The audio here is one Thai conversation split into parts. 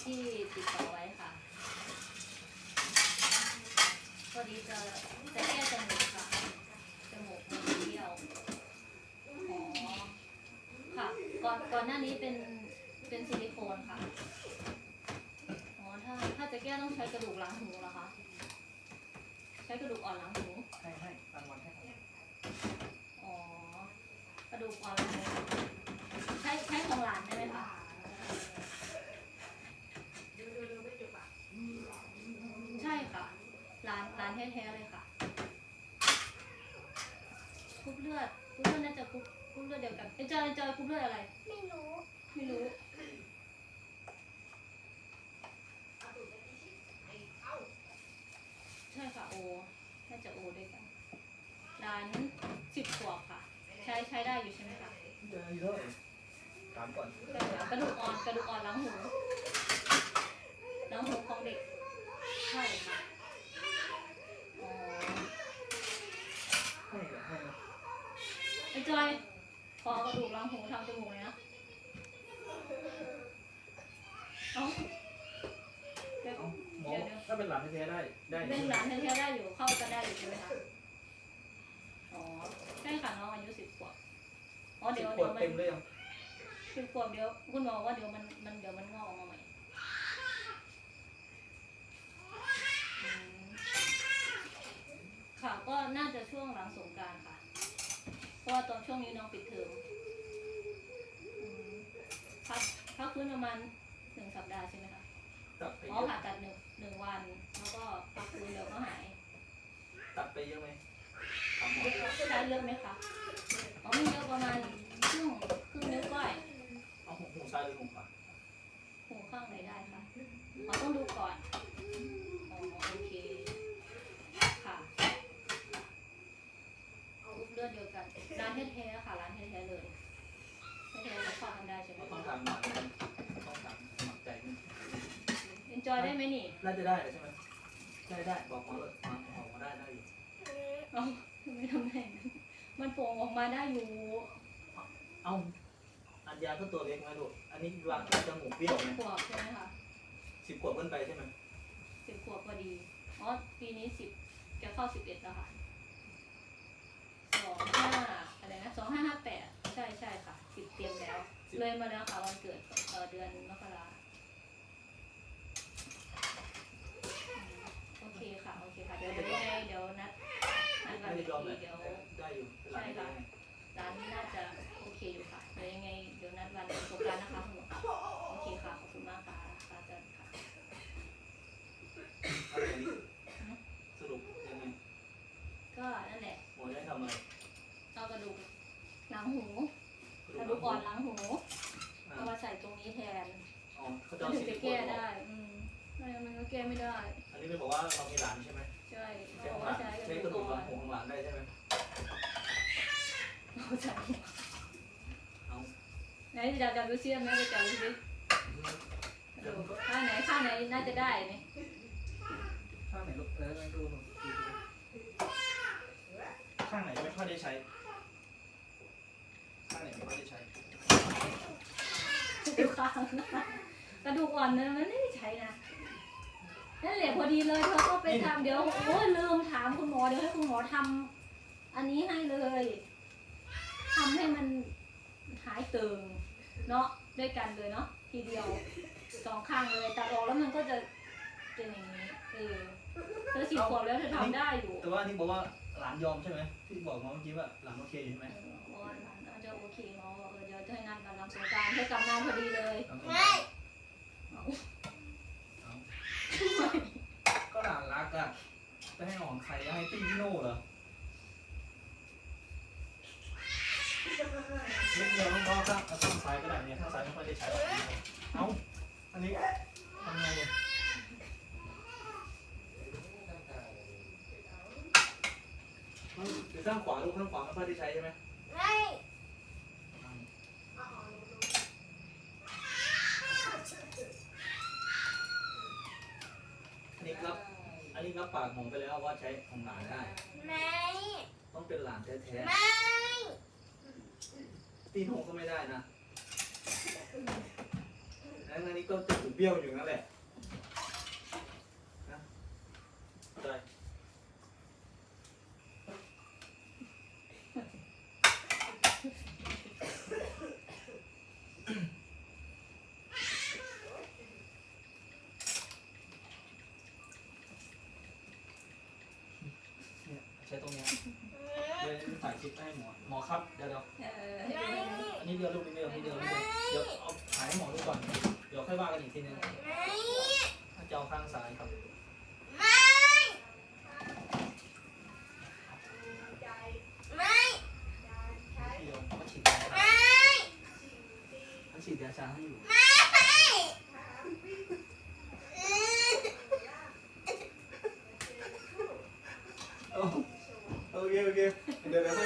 ที่ติดต่อไว้ค่ะพอดีจะจะแก้จมูกค่ะจมูกมันเบี้ยวอ๋อค่ะก่อนก่อนหน้านี้เป็นเป็นซิลิโคนค่ะอ๋อถ้าถ้าจะแก้ต้องใช้กระดูกหลังหูเหรอคะใช้กระดูกอ่อนหลังหูให้ให้รางวัลให้ครับอ๋อกระดูกอ่อนหลังหูใช้ใช้ของหลานได้ไหมคะ ใช่ค่ะ ร้านร้าน แท้ๆเลยค่ะกรุ๊ปเลือดกรุ๊ปเลือดน่าจะกรุ๊ปกรุ๊ปเลือดเดียวกันเอยจอยจอยกรุ๊ปเลือดอะไร ไม่รู้ไม่รู้ ใช่ค่ะโอ น่าจะโอด้วยกันร้านสิบขวบค่ะ ใช้ใช้ได้อยู่ใช่ไหมคะเยอะเยอะถามก่อนใช่ค่ะกระดูกอ่อนกระดูกอ่อนหลังหูหลังหูของเด็ก ใช่ค่ะ อ๋อ ให้เหรอให้นะ ไอ้ จอยขอเอากระดูกหลังหูทำจมูกเลยนะเอาเดี๋ยวเอาหมอเดี๋ยวเดี๋ยวถ้าเป็นหลานแท้ๆได้ ได้เป็นหลานแท้ๆได้อยู่เข้ากันได้อยู่ใช่ไหมคะอ๋อใช่ค่ะน้องอายุสิบขวบอ๋อสิเดี๋บยวขเดี๋วยวบมันเต็มเลยยังสิบขวบเดี๋ยวคุณหมอว่าเดี๋ยวมันมันเดี๋ยวมันงอกออกมาใหม่อืมค่ะก็น่าจะช่วงหลังสงกรารค่ะ เพราะว่าตอนช่วงนี้น้องปิดเทอมอืมพักพักฟื้นประมาณหนึ่งสัปดาห์ใช่ไหมคะตัดไปอ๋เยออะผ่าตัดหนึ่งหนึ่งวัน แล้วก็พักฟื้นเดี๋ยวก็หายตัดไปเยอะไหมถามหมอเยอะใช้เยอะไหมคะอ๋อไม่เยอะประมาณครึ่งครึ่งนิ้วก้อย เอาหูหูซ้ายหรือหูขวา หูข้างไหนได้คะเราต้องดูก่อน อ๋อโอเค ค่ะรูปเลือดเดียวกัน ร้านแท้ๆค่ะ ร้านแท้ๆเลยแท้ๆเราเข้ากันได้ใช่ไหม เราต้องการหมักต้องการสมัครใจนิด เอน จอยได้ไหมนี่น่าจะได้ใช่ไหมได้ได้บอกหมอเลยหมอหมอมาได้ได้อยู่เอ้าทำไมทำได้อย่างนั้นมันโป่งออกมาได้อยู่เอ้าอันยาก็ตัวเล็กไหมลูกอันนี้วางแค่จมูกเบี้ยวไงขวบใช่ไหมคะสิบขวบขึ้นไปใช่ไหมสิบขวบพอดีอ๋อปีนี้สิบจะเข้าสิบเอ็ดแล้วค่ะสองห้าอะไรนะสองห้าห้าแปดใช่ใช่ค่ะสิบเตรียมแล้ว เลยมาแล้วค่ะวันเกิดเอ่อเดือนมกราอืมโอเคค่ะ โอเคค่ะ เดี๋ยวเดี๋ยวยังไงเดี๋ยวนัดนัดวั ไม่ น ได้ อีก ยอม ที เลยเดี๋ยวได้อยู่เป็นหลานได้ไงร้านน่าจะโอเคอยู่ค่ะเดี๋ยวยังไงเดี๋ยวนัดวันสงกรานต์นะคะคุณหมอโอเคค่ะขอบคุณมากค่ะค่ะอาจารย์ค่ะอะไรนี้สรุปยังไงก็นั่นแหละหมอจะให้ทำอะไรเอากระดูกหลังหูกระดูกอ่อนหลังหูอ่าเอามาใส่ตรงนี้แทนอ๋อเขาก็จะเอาถึงสิบจะขวแก้บได้อืมไม่งั้นมันก็แก้ไม่ได้ อันนี้ไม่บอกว่าเรามีหลานใช่ไหมใช่เขาใช้บขออกงหว่าลานใช้ ใช้กกระระดูดูกกหอ่ลัองนหูของหลานได้ใช่ไหมเขาใช้เอาไหนจับจับดูซิไหมไปจับดูซิกระดูกข้างไหนข้างไหนน่าจะได้ไหมข้างไหนลูกเออดูหนูดูดูข้างไหนไม่ค่อยได้ใช้ ข้างไหนไม่ค่อยได้ใช้กระดูกข้างกระดูกอ่อนนะมันไม่ได้ใช้นะนั่นแหละ พอดีเลยเธอก็ไปทำเดี๋ยวโอ้ยลืมถามคุณหมอเดี๋ยวให้คุณหมอทำอันนี้ให้เลยทำให้มันหายตึงเนาะด้วยกันเลยเนาะทีเดียวสองข้างเลยตัดออกแล้วมันก็จะเป็นอย่างนี้เออเธอสี่ขวบแล้วเธอทำได้อยู่แต่ว่านี่บอกว่าหลานยอมใช่ไหมที่บอกมาเมื่อกี้ว่าหลานโอเคอยู่ใช่ไหม เออว่าน่าจะโอเคเนาะเออเดี๋ยวจะให้นัดมาลำสงกรารให้กลับงานพอดีเลย เอา ไม่ เอา เอาก็หลานรักอะจะให้ของใครให้ตี้พี่โน่เหรอเล่นเดียวน้องๆข้างเอาข้างซ้ายก็ได้เนี่ยข้างซ้ายไม่ค่อยได้ใช้หรอก เอาอันนี้ทำไงเนี่ยเอาเดี๋ยวข้างขวาลูกข้างขวาไม่ค่อยได้ใช้ใช่ไหมไม่อันนี้ครับ อันนี้รับปากหมอไปแล้วว่าใช้ของหลานได้ ไม่ต้องเป็นหลานแท้ไม่ๆตีหนูก็ไม่ได้นะ ไหนไหนอันนี้ก็จะถูเบี้ยวอยู่นั่นแหละนะได้เนี่ยใช้ตรงเนี้ยเดี๋ยวถ่ายคลิปให้หมอ หมอครับ เดี๋ยวเดี๋ยวเออให้ดูให้ดูอันนี้เดียวลูกนิดเดียวนิดเดียวนิดเดียวเดี๋ยวเอาถ่ายให้หมอดูก่อน เดี๋ยวค่อยว่ากันอีกทีนึงถ้าจะเอาข้างซ้ายครับเดี๋ยวเขาฉีดยาชาเขาฉีดยาชาให้อยู่โอโอเคโอเคเดี๋ยวเดี๋ยวให้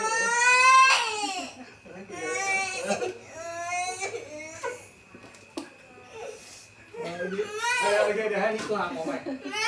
ให้กินเลยเออ เออโอ